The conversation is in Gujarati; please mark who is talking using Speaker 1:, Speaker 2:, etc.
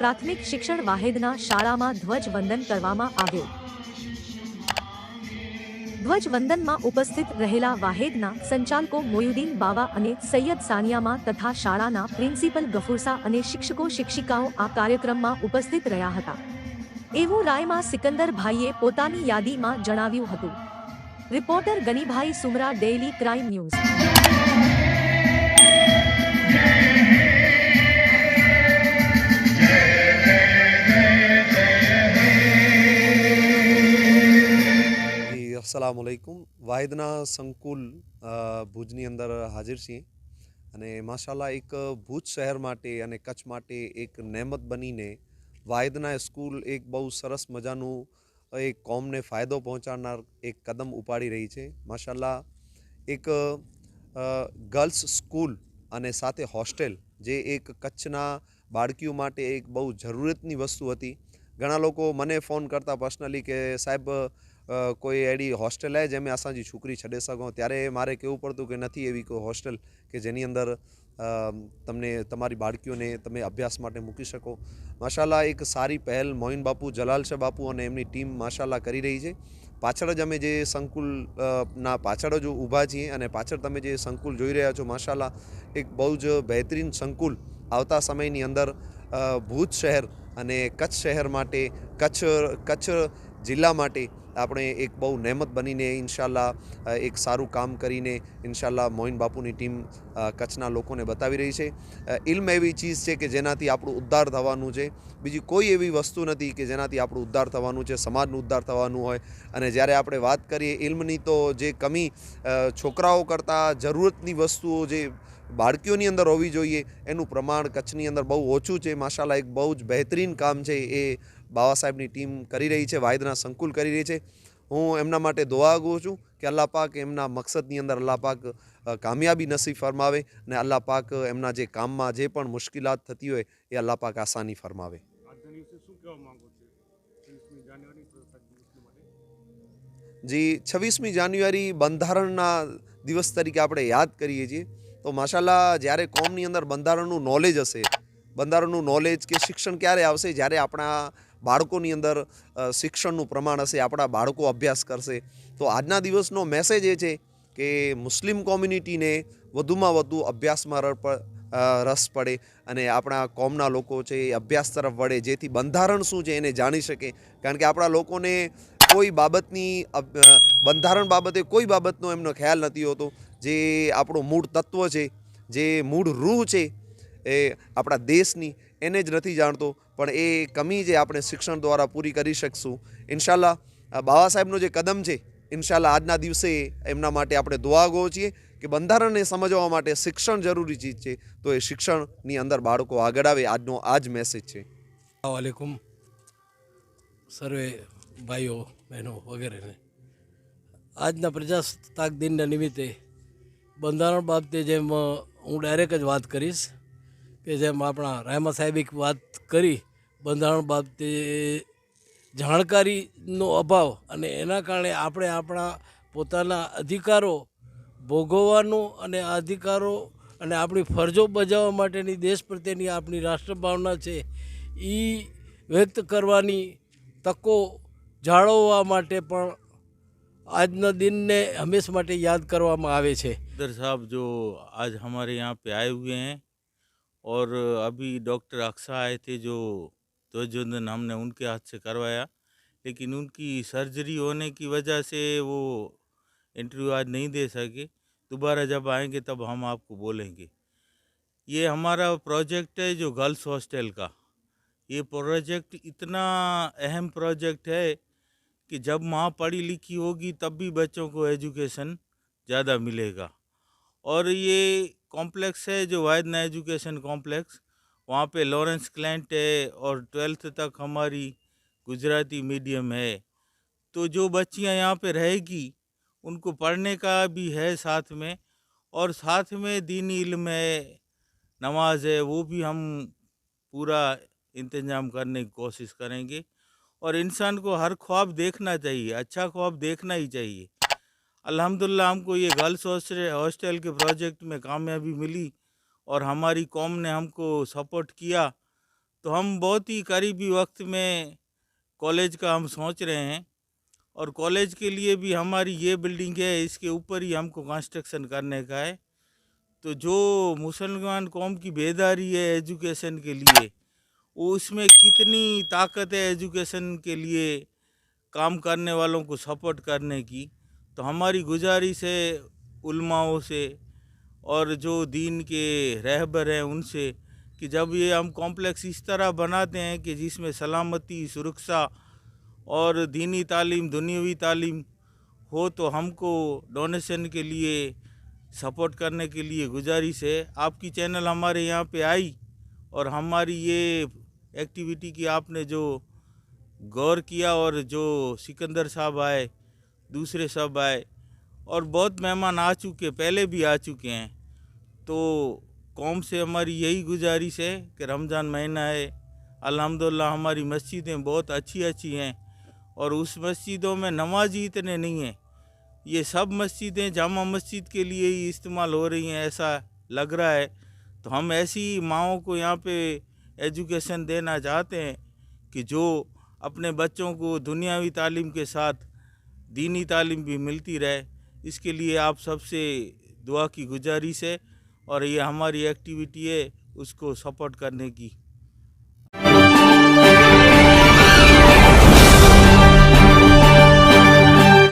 Speaker 1: પ્રાથમિક શિક્ષણ વાહેદના શાળામાં ધ્વજવંદન કરવામાં આવ્યું. ધ્વજવંદનમાં ઉપસ્થિત રહેલા વાહેદના સંચાલકો મોયુદ્દીન બાવા અને સૈયદ સાનિયામાં તથા શાળાના પ્રિન્સિપલ ગફુરસા અને શિક્ષકો શિક્ષિકાઓ આ કાર્યક્રમમાં ઉપસ્થિત રહ્યા હતા. એવું રાયમાં સિકંદરભાઈએ પોતાની યાદીમાં જણાવ્યું હતું. Reporter Ganibhai Sumra, daily crime news.
Speaker 2: અસલામ અલૈકુમ વાહિદના સંકુલ ભુજની અંદર હાજર છીએ અને માશાલ્લાહ એક ભુજ શહેર માટે અને કચ્છ માટે એક નહેમત બનીને વાહિદના સ્કૂલ એક બહુ સરસ મજાનું એક કોમને ફાયદો પહોંચાડનાર એક કદમ ઉપાડી રહી છે માશાલ્લાહ એક ગર્લ્સ સ્કૂલ અને સાથે હોસ્ટેલ જે એક કચ્છના બાળકીઓ માટે એક બહુ જરૂરતની વસ્તુ હતી ઘણા લોકો મને ફોન કરતા પર્સનલી કે સાહેબ કોઈ અहिड़ी હોસ્ટેલ આવે जंहिंमें असांजी छोकिरी छॾे सघूं ત્યારે મારે કહેવું પડતું કે નથી એવી કોઈ હોસ્ટેલ કે જેની અંદર તમને તમારી બાળકીઓને તમે અભ્યાસ માટે મૂકી શકો. માશાલા એક સારી પહેલ મોઇન બાપુ, જલાલ બાપુ અને એમની ટીમ માશાલા કરી રહી છે. પાછળ જ અમે જે સંકુલ ના પાછળ જ ઊભા છીએ અને પાછળ તમે જે સંકુલ જોઈ રહ્યા છો માશાલા એક બહુ જ બહેતરીન સંકુલ આવતા સમયની અંદર ભુજ શહેર અને કચ્છ શહેર માટે કચ્છ કચ્છ જિલ્લા માટે આપણે એક બહુ નહેમત બનીને ઇન્શાલ્લાહ એક સારું કામ કરીને ઇન્શાલ્લાહ મોઇન બાપુની ટીમ કચ્છના લોકોને બતાવી રહી છે. ઇલ્મ એવી ચીઝ છે કે જેનાથી આપણું ઉદ્ધાર થવાનું છે. બીજી કોઈ એવી વસ્તુ નથી કે જેનાથી આપણું ઉદ્ધાર થવાનું છે, સમાજનું ઉદ્ધાર થવાનું હોય. અને જ્યારે આપણે વાત કરીએ ઇલ્મની તો જે કમી છોકરાઓ કરતાં જરૂરતની વસ્તુઓ જે બાળકીઓની અંદર હોવી જોઈએ, એનું પ્રમાણ કચ્છની અંદર બહુ ઓછું છે. માશાલા એક બહુ જ બહેતરીન કામ છે એ બાબા સાહેબની ટીમ કરી રહી છે વાહિદના સંકુલ કરી રહી છે. હું એમના માટે દુઆ આગું છું કે અલ્લાહ પાક એમના મકસદની અંદર અલ્લાહ પાક કામયાબી નસીબ ફરમાવે અને અલ્લાહ પાક એમના જે કામમાં જે પણ મુશ્કેલાત થતી હોય એ અલ્લાહ પાક આસાની ફરમાવે. જી, છવ્વીસમી જાન્યુઆરી બંધારણના દિવસ તરીકે આપણે યાદ કરીએ છીએ. તો માશાલ્લાહ જ્યારે કોમની અંદર બંધારણનું નોલેજ હશે, બંધારણનું નોલેજ કે શિક્ષણ ક્યારે આવશે? જ્યારે આપણા બાળકોની અંદર શિક્ષણનું પ્રમાણ હશે, આપણા બાળકો અભ્યાસ કરશે. તો આજના દિવસનો મેસેજ એ છે કે મુસ્લિમ કોમ્યુનિટીને વધુમાં વધુ અભ્યાસમાં રસ પડે અને આપણા કોમના લોકો છે એ અભ્યાસ તરફ વળે, જેથી બંધારણ શું છે એને જાણી શકે. કારણ કે આપણા લોકોને કોઈ બાબતની બંધારણ બાબતે કોઈ બાબતનો એમનો ખ્યાલ નથી હોતો. જે આપણું મૂળ તત્વ છે, જે મૂળ રૂહ છે એ આપણા દેશની, એને જ નથી જાણતો, પણ એ કમી જે આપણે શિક્ષણ દ્વારા પૂરી કરી શકશું. ઇન્શાલ્લાહ બાબા સાહેબનો જે કદમ છે, ઇન્શાલ્લાહ આજના દિવસે એમના માટે આપણે દુઆ ગો છીએ કે બંધારણને સમજવા માટે શિક્ષણ જરૂરી ચીજ છે, તો એ શિક્ષણની અંદર બાળકો આગળ આવે. આજનો આ જ મેસેજ છે.
Speaker 3: વાલેકુમ સર્વે ભાઈઓ, બહેનો વગેરેને. આજના પ્રજાસત્તાક દિનના નિમિત્તે બંધારણ બાબતે જેમ હું ડાયરેક્ટ જ વાત કરીશ. કે જેમ આપણા રાયમા સાહેબે વાત કરી, બંધારણ બાબતે જાણકારીનો અભાવ અને એના કારણે આપણે આપણા પોતાના અધિકારો ભોગવવાનો અને અધિકારો અને આપણી ફરજો બજાવવા માટેની દેશ પ્રત્યેની આપણી રાષ્ટ્રભાવના છે એ વ્યક્ત કરવાની તકો જાળવવા માટે પણ આજના દિનને હંમેશ માટે યાદ કરવામાં આવે છે.
Speaker 4: દર સાહેબ જો આજ અમારે યહાં પે આયે હુએ હૈ. और अभी डॉक्टर अक्सा आए थे जो ध्वजवंदन हमने उनके हाथ से करवाया, लेकिन उनकी सर्जरी होने की वजह से वो इंटरव्यू आज नहीं दे सके। दोबारा जब आएँगे तब हम आपको बोलेंगे। ये हमारा प्रोजेक्ट है जो गर्ल्स हॉस्टल का। ये प्रोजेक्ट इतना अहम प्रोजेक्ट है कि जब माँ पढ़ी लिखी होगी तब भी बच्चों को एजुकेशन ज़्यादा मिलेगा। और ये कॉम्प्लेक्स है, जो वायदना एजुकेशन कॉम्प्लेक्स वहाँ पे लॉरेंस क्लैंट है और ट्वेल्थ तक हमारी गुजराती मीडियम है। तो जो बच्चियाँ यहाँ पे रहेगी, उनको पढ़ने का भी है साथ में और साथ में दीन इल्म है, नमाज़ है, वो भी हम पूरा इंतज़ाम करने की कोशिश करेंगे और इंसान को हर ख्वाब देखना चाहिए अच्छा ख्वाब देखना ही चाहिए। अल्हम्दुलिल्लाह, हमको ये गर्ल्स हॉस्टल के प्रोजेक्ट में कामयाबी मिली और हमारी कौम ने हमको सपोर्ट किया। तो हम बहुत ही करीबी वक्त में कॉलेज का हम सोच रहे हैं और कॉलेज के लिए भी हमारी ये बिल्डिंग है, इसके ऊपर ही हमको कंस्ट्रक्शन करने का है। तो जो मुसलमान कौम की बेदारी है एजुकेशन के लिए, वो उसमें कितनी ताकत है एजुकेशन के लिए काम करने वालों को सपोर्ट करने की तो हमारी गुजारिश है उलमाओं से और जो दीन के रहबर हैं उनसे कि जब ये हम कॉम्प्लेक्स इस तरह बनाते हैं कि जिसमें सलामती, सुरक्षा और दीनी तालीम, दुनियावी तालीम हो तो हमको डोनेशन के लिए सपोर्ट करने के लिए गुजारिश है। आपकी चैनल हमारे यहाँ पे आई और हमारी ये एक्टिविटी की आपने जो गौर किया और जो सिकंदर साहब आए दूसरे सब आए और बहुत मेहमान आ चुके, पहले भी आ चुके हैं। तो कौम से हमारी यही गुजारिश है कि रमज़ान महीना है। अल्हम्दुलिल्लाह हमारी मस्जिदें बहुत अच्छी अच्छी हैं और उस मस्जिदों में नमाजी इतने नहीं हैं। ये सब मस्जिदें जामा मस्जिद के लिए ही इस्तेमाल हो रही हैं, ऐसा लग रहा है। तो हम ऐसी माओं को यहाँ पे एजुकेशन देना चाहते हैं कि जो अपने बच्चों को दुनियावी तालीम के साथ दीनी तालीम भी मिलती रहे। इसके लिए आप सबसे दुआ की गुजारिश है और ये हमारी एक्टिविटी है, उसको सपोर्ट करने की।